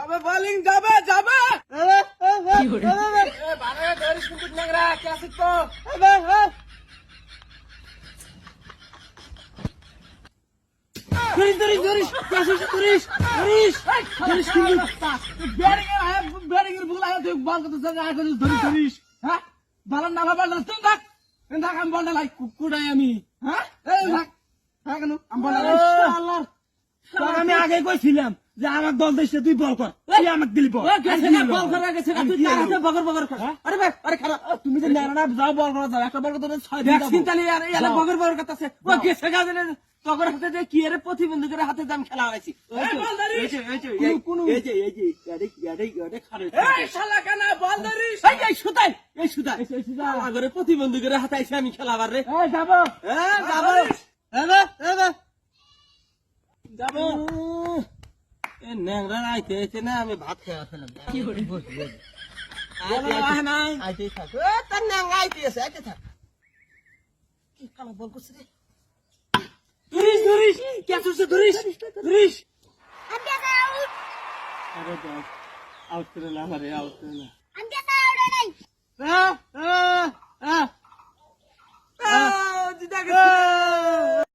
যাবে বলিং যাবে যাবে। হ্যাঁ? আমি বলটা লাই কুকুরাই আমি হ্যাঁ? আমি বলটা আমি আগে কইছিলাম যে আমার দল দেশে তুই বল কর তুই আমাকে দিলি বল বল করা গেছে তুই বগর বগর কর আরে ভাই আরে খারাপ তুমি যে যাও বল করা যাও একটা বল করতে ছয় দিন ভ্যাকসিন তালি আর এলা বগর বগর করতেছে ও গেছে গাজে না তগর হাতে যে কি এর প্রতিবন্ধকের হাতে দাম খেলা হয়েছি এই যে এই যে এই যে এই যে গাড়ি গাড়ি গাড়ি খারে এই শালা কেন বল ধরিস এই এই সুতাই এই সুতাই এই এই সুতাই। আগরে প্রতিবন্ধকের হাতে আইছে আমি খেলাবার রে এই যাব হ্যাঁ যাব এবে এবে যাব ন্যাংরা আইতে আইতে না আমি ভাত খেয়ে ফেলাম কি করে আয় না আইতে থাক এ তার ন্যাংরা আইতে আছে আইতে থাক। কি কালা বল করছে রে? ধরিস ধরিস কে তুই ধরিস ধরিস। আরে দাও আউট করে না আরে আউট করে না।